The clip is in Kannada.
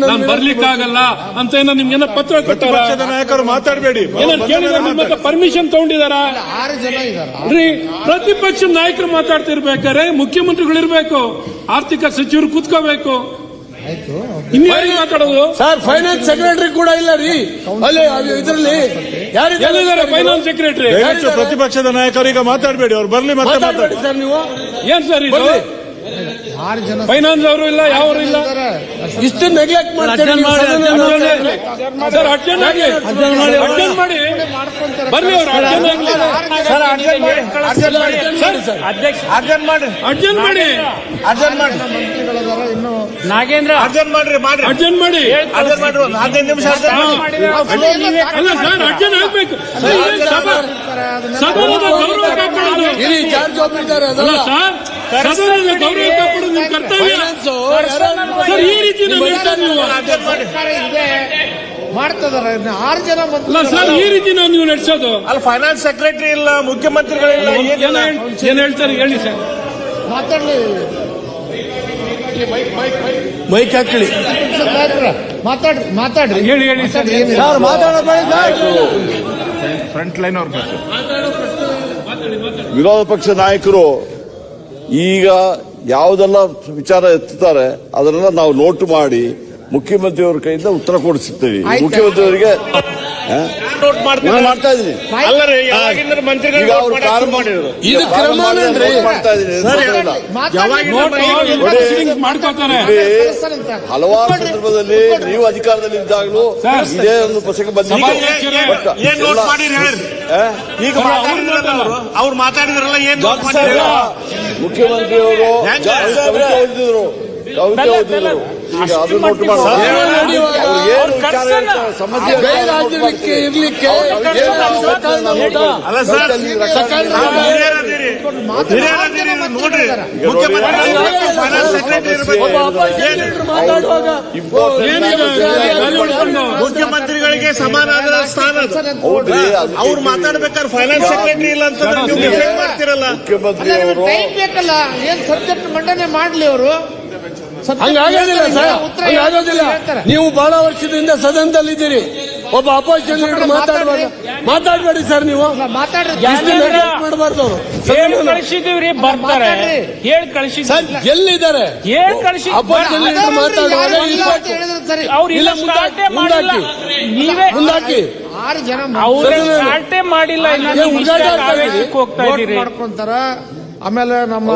ನಾನು ಬರ್ಲಿಕ್ಕಾಗಲ್ಲ ಅಂತ ಏನೋ ನಿಮ್ಗೇನೋ ಪತ್ರ ಕೊಟ್ಟಾರ? ಪ್ರತಿಪಕ್ಷದ ನಾಯಕರು ಮಾತಾಡಬೇಡಿ. ಕೇಳಿದಾರ ಪರ್ಮಿಷನ್ ತಗೊಂಡಿದಾರ? ಆರು ಜನ ಇದಾರ. ರೀ ಪ್ರತಿಪಕ್ಷ ನಾಯಕರು ಮಾತಾಡ್ತಿರ್ಬೇಕಾರೆ ಮುಖ್ಯಮಂತ್ರಿಗಳು ಇರ್ಬೇಕು ಆರ್ಥಿಕ ಸಚಿವರು ಕೂತ್ಕೋಬೇಕು. ಮಾತಾಡೋದು? ಸರ್ ಫೈನಾನ್ಸ್ ಸೆಕ್ರೆಟರಿ ಕೂಡ ಇಲ್ಲ ರೀ. ಅಲ್ಲಿ ಇದರಲ್ಲಿ ಯಾರಿದ್ದಾರೆ? ಫೈನಾನ್ಸ್ ಸೆಕ್ರೆಟರಿ ಪ್ರತಿಪಕ್ಷದ ನಾಯಕರು ಈಗ ಮಾತಾಡಬೇಡಿ ಅವ್ರು ಬರ್ಲಿ ಮತ್ತೆ ಮಾತಾಡ್ಬೇಡಿ ಮಾತಾಡಿ ಸರ್ ನೀವು. ಏನ್ ಸರ್ ಇದು. ಆರು ಜನ ಫೈನಾನ್ಸ್ ಅವರು ಇಲ್ಲ ಯಾವ್ರು ಇಲ್ಲ. ಇಷ್ಟು ನೆಗ್ಲೆಕ್ಟ್ ಮಾಡ್ತಾರೆ ಸರ್ ಅರ್ಜೆಂಟ್ ಮಾಡಿ ಬರ್ಲಿ ಅವ್ರು ಅರ್ಜೆಂಟ್ ಆಗ್ಲಿ. ಸರ್, ಅರ್ಜೆಂಟ್ ಮಾಡಿ. ಮಾಡಿ. ಸರ್. ಅರ್ಜೆಂಟ್ ಮಾಡ್ರಿ ಅರ್ಜೆಂಟ್ ಮಾಡಿ. ಅರ್ಜೆಂಟ್ ಮಂತ್ರಿಗಳಿದಾರೆ ಇನ್ನು ನಾಗೇಂದ್ರ. ಅರ್ಜೆಂಟ್ ಮಾಡ್ರಿ ಮಾಡಿ. ಅರ್ಜೆಂಟ್ ಮಾಡ್ರಿ ಒಂದು ಹದಿನೈದು ನಿಮಿಷ ಅಲ್ಲ ಸರ್ ಆಗ್ಬೇಕು. ಗೌರವ ಇರಿ ಜಾರ್ಜ್ ಅದಲ್ಲ ಸರ್. ಸದನದ ಗೌರವ ಕಾಪಾಡೋದು ನಿಮ್ ಕರ್ತವ್ಯ. ಸರ್ ಈ ರೀತಿ ನಾವು ಹೇಳ್ತಾ ಆರು ಜನ ಅಲ್ಲ ಸರ್ ಈ ರೀತಿ ನಾವು ನೀವು ನಡೆಸೋದು. ಅಲ್ಲಿ ಫೈನಾನ್ಸ್ ಸೆಕ್ರೆಟರಿ ಇಲ್ಲ ಮುಖ್ಯಮಂತ್ರಿಗಳಿಲ್ಲ ಏನ್ ಹೇಳ್ತಾರೆ ಹೇಳಿ ಸರ್. ಮಾತಾಡ್ಲಿ. ಮೈಕ್ ಹಾಕಿ ನಾಯಕರೇ, ಮಾತಾಡ್ರಿ ಮಾತಾಡ್ರಿ. ಹೇಳಿ ಹೇಳಿ ಸರ್ ಸರ್ ಮಾತಾಡೋದು ಸರ್. ಮಾತಾಡಬೇಡಿ ಸರ್ ವಿರೋಧ ಪಕ್ಷ ನಾಯಕರು ಈಗ ಯಾವುದೆಲ್ಲ ವಿಚಾರ ಎತ್ತಾರೆ ಅದನ್ನ ನಾವು ನೋಟ್ ಮಾಡಿ ಮುಖ್ಯಮಂತ್ರಿಯವರ ಕೈಯಿಂದ ಉತ್ತರ ಕೊಡಿಸುತ್ತೇವೆ. ಮುಖ್ಯಮಂತ್ರಿಯವರಿಗೆ ಮಾಡ್ತಾ ಹಲವಾರು ಸಂದರ್ಭದಲ್ಲಿ ನೀವು ಅಧಿಕಾರದಲ್ಲಿ ಇದ್ದಾಗಲೂ ಇದೇ ಒಂದು ಪ್ರಸಂಗ ಮಾಡಿರಿ ಈಗ ಅವರು ಮಾತಾಡಿದ್ರಲ್ಲ ಏನ್ ಮುಖ್ಯಮಂತ್ರಿಯವರು ಸಮಸ್ಯೆ ಇರ್ಲಿಕ್ಕೆ ಅಲ್ಲ ಸರ್ ನೋಡ್ರಿ. ಮುಖ್ಯಮಂತ್ರಿಗಳಿಗೆ ಸಮಾನಾದ ಸ್ಥಾನ ಅವ್ರು ಮಾತಾಡ್ಬೇಕಾದ್ರೆ ಫೈನಾನ್ಸ್ ಸೆಕ್ರೆಟರಿ ಇಲ್ಲ ಅಂತ ನೀವು ಡಿಫೆಂಡ್ ಮಾಡ್ತಿರಲ್ಲ. ಟೈಮ್ ಬೇಕಲ್ಲ? ಏನ್ ಸಬ್ಜೆಕ್ಟ್ ಮಂಡನೆ ಮಾಡ್ಲಿ ಅವರು? ಹಂಗಾಗೋದಿಲ್ಲ ಸರ್. ಹಂಗಾಗೋದಿಲ್ಲ ನೀವು ಬಹಳ ವರ್ಷದಿಂದ ಸದನದಲ್ಲಿದ್ದೀರಿ. ಒಬ್ಬ ಅಪೋಸಿಷನ್ ಲೀಡರ್ ಮಾತಾಡುವಾಗ ಮಾತಾಡಬೇಡಿ ಸರ್ ನೀವು. ಮಾಡಬಾರ್ದು ಅವರು. ಹೇಳಿ ಕಳಿಸಿದೀವ್ರಿ ಬರ್ತಾರೆ. ಹೇಳಿ ಕಳಿಸಿದ್ವಿ ಸರ್ ಎಲ್ಲಿದ್ದಾರೆ? ಹೇಳಿ ಕಳಿಸಿ ಅಪೋಸಿಷನ್ ಲೀಡರ್ ಮಾತಾಡುವಾಗ ಹೇಳಿದ್ರೆ ಸರಿ. ಅವ್ರು ಇಲ್ಲ ಮುಂದಾಕಿ. ನೀವೇ ಮುಂದಾಕಿ. ಆರು ಜನ ಅವ್ರೇ ಸರಿ, ಸ್ಟಾರ್ಟೇ ಮಾಡಿಲ್ಲ. ಹೋಗ್ತಾ ಇದ್ದೀರಿ. ಮಾಡ್ಕೊಂತಾರ. ಆಮೇಲೆ ನಮ್ಮ